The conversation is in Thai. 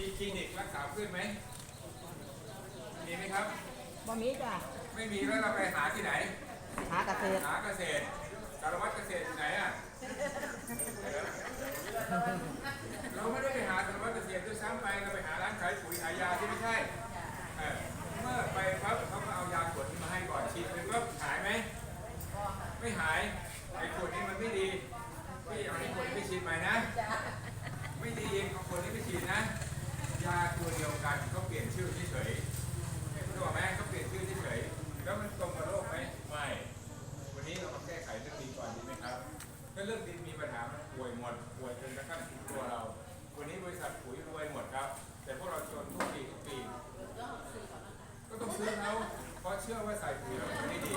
มีคลินิกรักษาขึ้นไหม มีไหมครับ บ่มีจ้ะไม่มีแล้วเราไปหาที่ไหน หาเกษตรหาเกษตรสารวัตรเกษตรอยู่ไหนอะ เราไม่ได้ไปหาสารวัตรเกษตรด้วยซ้ำไปเราไปหาร้านขายปุ๋ยขายยาที่ไม่ใช่เมื่อไปครับเขาก็เอายาขวดนี้มาให้ก่อนฉีดไปก็หายไหม ไม่หายไอ้ขวดนี้มันไม่ดีพี่เอาไอ้ขวดนี้ไปฉีดใหม่นะ ไม่ดีเองเอาขวดนี้ไปฉีดนะาตัวเดียวกันก็เปลี่ยนชื่อเฉยๆรู้ไหมก็เปลี่ยนชื่อเฉยๆแล้วมันตรงกับโรคไหมไม่ วันนี้เรามาแก้ไขเรื่องดินก่อนดีไหมครับถ้าเรื่องดินมีปัญหามันป่วยหมดป่วยจนกระทั่งถึงตัวเรา วันนี้บริษัทปุ๋ยรวยหมดครับ แต่พวกเราจนทุกปีทุกปีก็ต้องซื้อเขาเพราะเชื่อว่าใส่ปุ๋ยแล้วไม่ดี